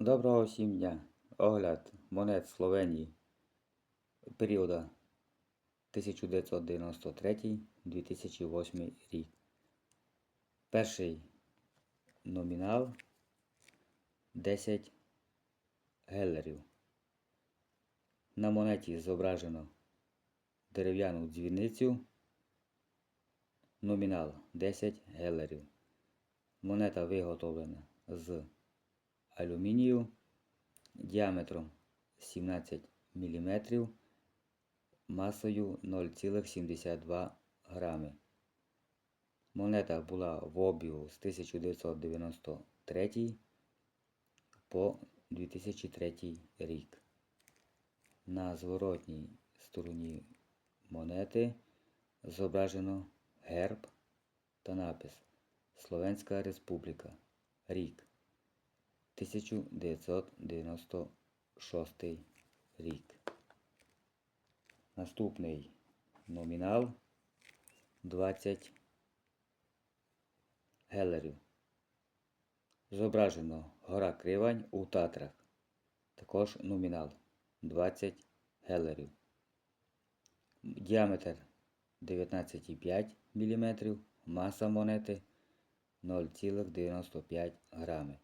Доброго всім дня! Огляд монет Словенії періоду 1993-2008 рік. Перший номінал 10 гелерів. На монеті зображено дерев'яну дзвіницю. Номінал 10 гелерів. Монета виготовлена з алюмінію діаметром 17 мм, масою 0,72 грами. Монета була в обігу з 1993 по 2003 рік. На зворотній стороні монети зображено герб та напис Словенська Республіка. Рік 1996 рік. Наступний номінал 20 гелерів. Зображено гора Кривань у Татрах. Також номінал 20 гелерів. Діаметр 19,5 мм, маса монети 0,95 грами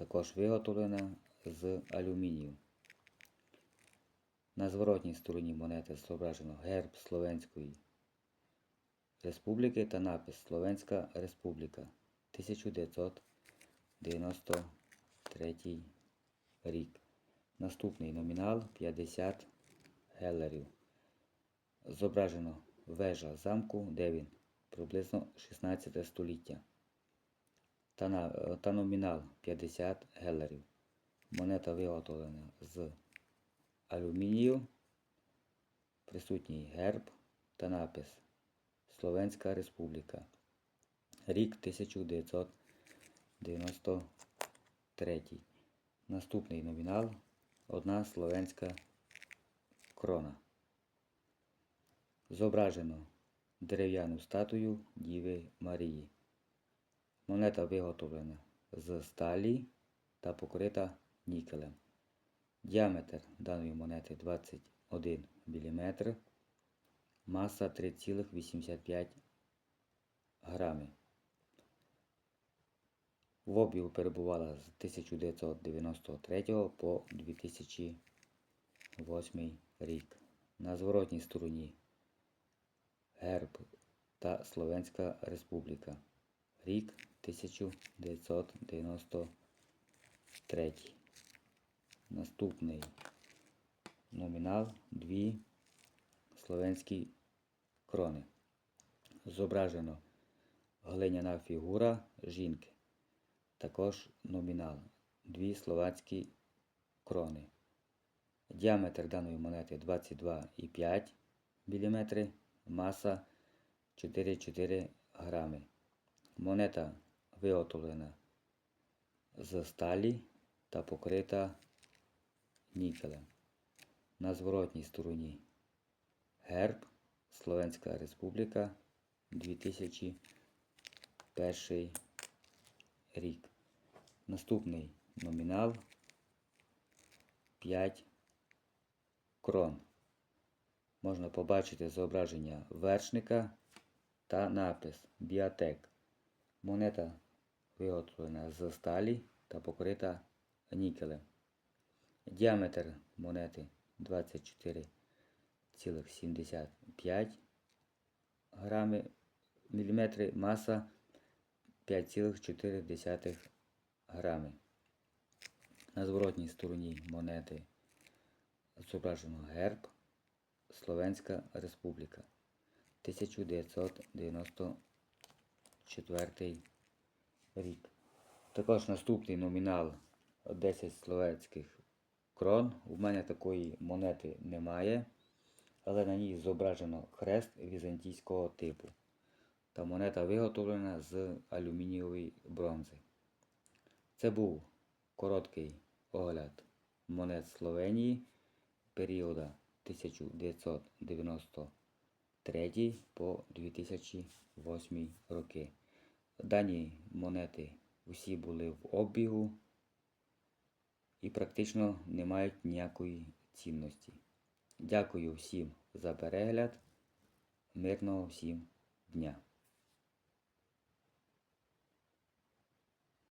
також виготовлена з алюмінію. На зворотній стороні монети зображено герб Словенської Республіки та напис Словенська Республіка 1993 рік. Наступний номінал 50 гелерів. Зображено вежа замку Девін приблизно 16 століття та, на, та номінал 50 гелерів. Монета виготовлена з алюмінію, присутній герб та напис Словенська Республіка. Рік 1993. Наступний номінал одна словенська крона. Зображено дерев'яну статую Діви Марії. Монета виготовлена з сталі та покрита нікелем. Діаметр даної монети 21 мм, маса 3,85 грами. В обігу перебувала з 1993 по 2008 рік. На зворотній стороні герб та Словенська Республіка. Рік 1993. Наступний номінал дві словенські крони. Зображено глиняна фігура жінки. Також номінал дві словацькі крони. Діаметр даної монети 22,5 мм, маса 4,4 грами. Монета виготовлена з сталі та покрита нікелем. На зворотній стороні герб Словенська Республіка 2001 рік. Наступний номінал 5 крон. Можна побачити зображення вершника та напис Біотек. Монета виготовлена з сталі та покрита нікелем. Діаметр монети 24,75 грами міліметри, маса 5,4 грами. На зворотній стороні монети зображено герб Словенська Республіка 1994 рік. Також наступний номінал 10 словенських крон. У мене такої монети немає, але на ній зображено хрест візантійського типу. Та монета виготовлена з алюмінієвої бронзи. Це був короткий огляд монет Словенії періоду 1993 по 2008 роки. Дані монети усі були в обігу і практично не мають ніякої цінності. Дякую всім за перегляд. Мирного всім дня!